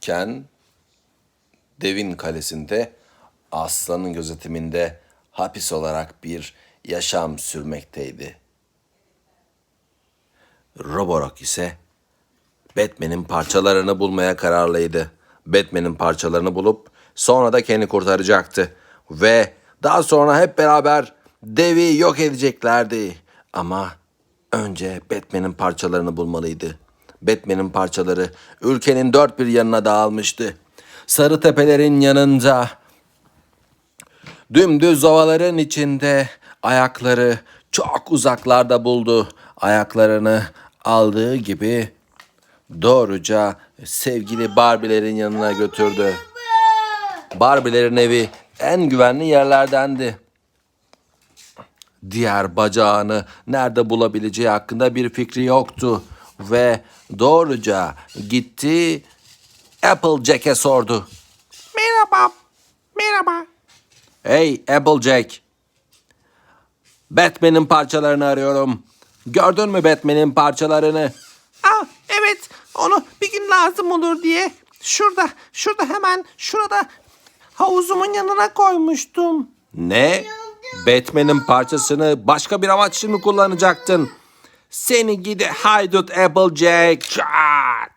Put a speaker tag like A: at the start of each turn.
A: Ken devin kalesinde aslanın gözetiminde hapis olarak bir yaşam sürmekteydi. Roborock ise Batman'in parçalarını bulmaya kararlıydı. Batman'in parçalarını bulup sonra da Ken'i kurtaracaktı. Ve daha sonra hep beraber devi yok edeceklerdi. Ama önce Batman'in parçalarını bulmalıydı. Batman'in parçaları ülkenin dört bir yanına dağılmıştı. Sarı tepelerin yanında Dümdüz ovaların içinde ayakları çok uzaklarda buldu. Ayaklarını aldığı gibi doğruca sevgili Barbie'lerin yanına götürdü. Barbie'lerin evi en güvenli yerlerdendi. Diğer bacağını nerede bulabileceği hakkında bir fikri yoktu ve doğruca gitti Applejack'e sordu. Merhaba, merhaba. Hey Applejack. Batman'in parçalarını arıyorum. Gördün mü Batman'in parçalarını?
B: Aa, evet onu bir gün lazım olur diye. Şurada, şurada hemen şurada havuzumun yanına koymuştum.
A: Ne? Batman'in parçasını başka bir amaç için mi kullanacaktın? Seni gidi haydut Applejack. Çat!